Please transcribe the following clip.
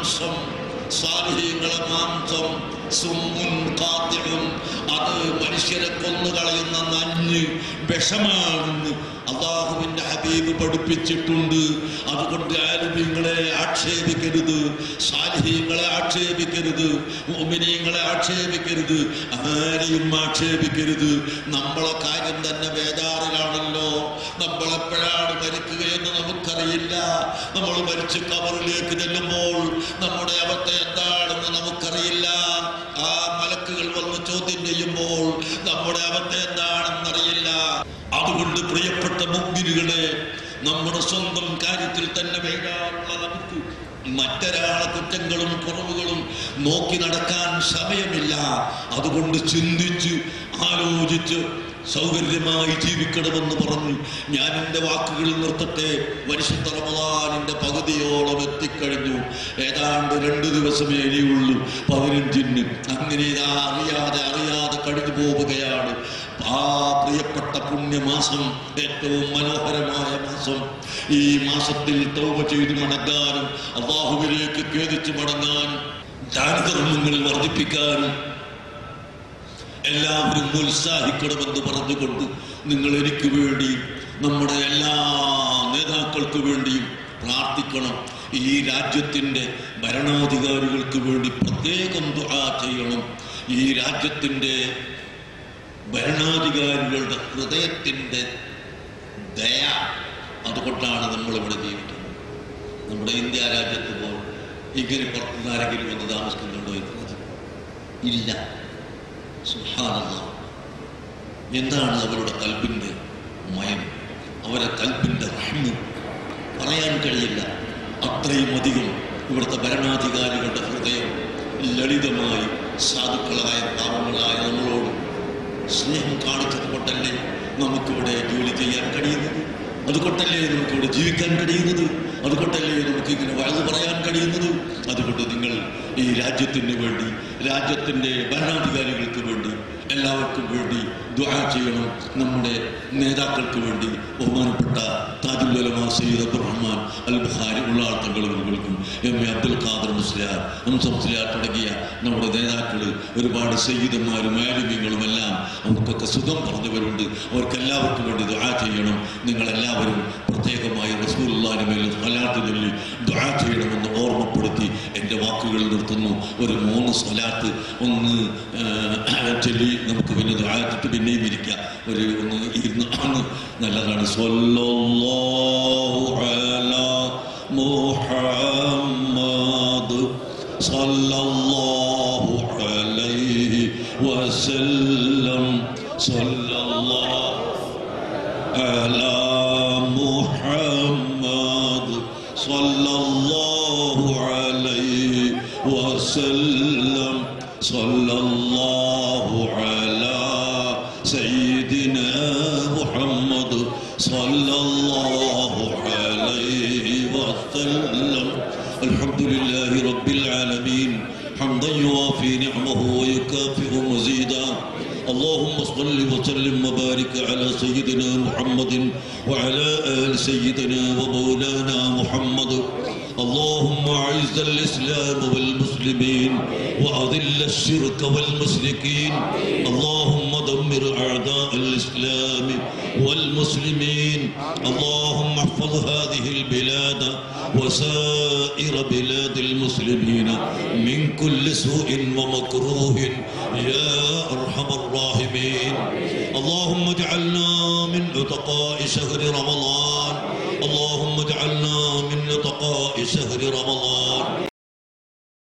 മാംസം സാലിഹീങ്ങളെ മാംസം സുമ്മുൻ കാത്തിടും. അത് മനുഷ്യരെ കൊന്നു കളയുന്ന നഞ്ഞ് വിഷമാണെന്ന് അള്ളാഹുവിന്റെ ഹബീബ് പഠിപ്പിച്ചിട്ടുണ്ട്. അതുകൊണ്ട് ആലുമീങ്ങളെ ആക്ഷേപിക്കരുത് സാലിഹീങ്ങളെ ആക്ഷേപിക്കരുത് ഉമിനീങ്ങളെ ആക്ഷേപിക്കരുത് ആരെയും ആക്ഷേപിക്കരുത്. നമ്മളെ കാര്യം തന്നെ ബേജാറിലാണല്ലോ നമുക്കറിയില്ല നമ്മൾ മരിച്ച് കവറിലേക്ക് ചെല്ലുമ്പോൾ നമ്മുടെ അവസ്ഥ എന്താണെന്ന് നമുക്കറിയില്ല. ആ മലക്കുകൾ വന്ന് ചോദ്യം ചെയ്യുമ്പോൾ നമ്മുടെ അവസ്ഥ എന്താണെന്നറിയില്ല. അതുകൊണ്ട് പ്രിയപ്പെട്ട മുഗ്ഗിനുകളെ നമ്മുടെ സ്വന്തം കാര്യത്തിൽ തന്നെ വേണ്ടാനുള്ള നമുക്ക് മറ്റൊരാളെ കുറ്റങ്ങളും കുറവുകളും നോക്കി നടക്കാൻ സമയമില്ല. അതുകൊണ്ട് ചിന്തിച്ച് ആലോചിച്ച് സൗകര്യമായി ജീവിക്കണമെന്ന് പറഞ്ഞു. ഞാൻ എന്റെ വാക്കുകളിൽ നിർത്തട്ടെ. പരിശുദ്ധ റമദാനിന്റെ പകുതിയോളം എത്തിക്കഴിഞ്ഞു. ഏതാണ്ട് രണ്ട് ദിവസമേ ഇനിയുള്ളൂ പതിനഞ്ചിന് അങ്ങനെ ഇതാ അറിയാതെ അറിയാതെ കഴിഞ്ഞു പോവുകയാണ്. ആ പ്രിയപ്പെട്ട പുണ്യമാസം ഏറ്റവും മനോഹരമായ മാസം. ഈ മാസത്തിൽ തൗബ ചെയ്ത് മടങ്ങാനും അള്ളാഹുവിലേക്ക് ഖേദിച്ച് മടങ്ങാനും ദാനധർമ്മങ്ങൾ വർദ്ധിപ്പിക്കാനും എല്ലാവരും ഉത്സാഹിക്കണമെന്ന് പറഞ്ഞുകൊണ്ട് നിങ്ങൾ എനിക്ക് വേണ്ടിയും നമ്മുടെ എല്ലാ നേതാക്കൾക്ക് വേണ്ടിയും പ്രാർത്ഥിക്കണം. ഈ രാജ്യത്തിന്റെ ഭരണാധികാരികൾക്ക് വേണ്ടി പ്രത്യേകം ദുആ ചെയ്യണം. ഈ രാജ്യത്തിന്റെ ഭരണാധികാരികളുടെ ഹൃദയത്തിന്റെ ദയ അതുകൊണ്ടാണ് നമ്മളിവിടെ ജീവിക്കുന്നത്. നമ്മുടെ ഇന്ത്യ രാജ്യത്ത് പോകും ഇങ്ങനെ പുറത്തുനിന്ന് ആരെങ്കിലും വന്ന് താമസിക്കുന്നുണ്ടോ ഇല്ല. സുഹാനല്ലാഹ്. എന്താണ് അവരുടെ കൽപ്പിന്റെ മയം? അവരെ കൽപ്പിന്റെ റഹ്മ്. പറയാൻ കഴിയില്ല. അത്രയും അധികം ഇവിടുത്തെ ഭരണാധികാരികളുടെ ഹൃദയം ലളിതമായി സാധുക്കളായ പാവങ്ങളായ നമ്മളോട് സ്നേഹം കാണിച്ചത് കൊണ്ടല്ലേ നമുക്കിവിടെ ജോലി ചെയ്യാൻ കഴിയുന്നത്? അതുകൊണ്ടല്ലേ നമുക്കിവിടെ ജീവിക്കാൻ കഴിയുന്നത്? അതുകൊണ്ടല്ലേ നമുക്ക് ഇങ്ങനെ വഴത് പറയാൻ കഴിയുന്നത്? അതുകൊണ്ട് നിങ്ങൾ ഈ രാജ്യത്തിന് വേണ്ടി രാജ്യത്തിന്റെ ഭരണാധികാരികൾക്ക് വേണ്ടി എല്ലാവർക്കും വേണ്ടി ദുആ ചെയ്യണം. നമ്മുടെ നേതാക്കൾക്ക് വേണ്ടി ബഹുമാനപ്പെട്ട താജുൽ ഉലമ സയ്യിദ് അബ്ദുറഹ്മാൻ അൽ ബുഹാരി ഉള്ള ആൾത്തങ്ങളുകൾക്കും എം എ അബ്ദുൽ ഖാദർ മുസ്ലിയാർ മുസ്ലിയാർ തുടങ്ങിയ നമ്മുടെ നേതാക്കൾ ഒരുപാട് സയ്യിദന്മാരും ആലിമ്യങ്ങളും എല്ലാം നമുക്കൊക്കെ സുഖം പറഞ്ഞവരുണ്ട്. അവർക്കെല്ലാവർക്കും വേണ്ടി ദുആ ചെയ്യണം. നിങ്ങളെല്ലാവരും ഓർമ്മപ്പെടുത്തി എൻ്റെ വാക്കുകൾ നിർത്തുന്നു ഒരു മൂന്ന് സ്വലാത്ത് ഒന്ന് ആ, ചൊല്ലി നമുക്ക് പിന്നെ ദുആത്തിട്ട് പിന്നെയും ഇരിക്കാം ഒരു ഒന്ന് ഇരുന്ന് ഒന്ന് നല്ലതാണ് സ്വല്ലല്ലാഹു അലാ മുഹമ്മദ് സ്വല്ലല്ലാഹു അലൈഹി വസല്ലം സ്വല്ലല്ലാഹു على محمد صلى الله عليه وسلم صلى الله على سيدنا محمد صلى الله عليه وسلم. الحمد لله رب العالمين. حمدا يوافي نعمه ويكافئ مزيدا. اللهم صل وسلم وبارك على سيدنا محمد وعلى آل سيدنا ومولانا محمد. اللهم أعز الإسلام والمسلمين وأذل الشرك والمشركين. اللهم دمر أعداء الإسلام والمسلمين. اللهم احفظ هذه البلاد وسائر بلاد المسلمين من كل سوء ومكروه. يا أرحم الراحمين. اللهم اجعلنا من عتقاء شهر رمضان. اللهم اجعلنا من عتقاء شهر رمضان.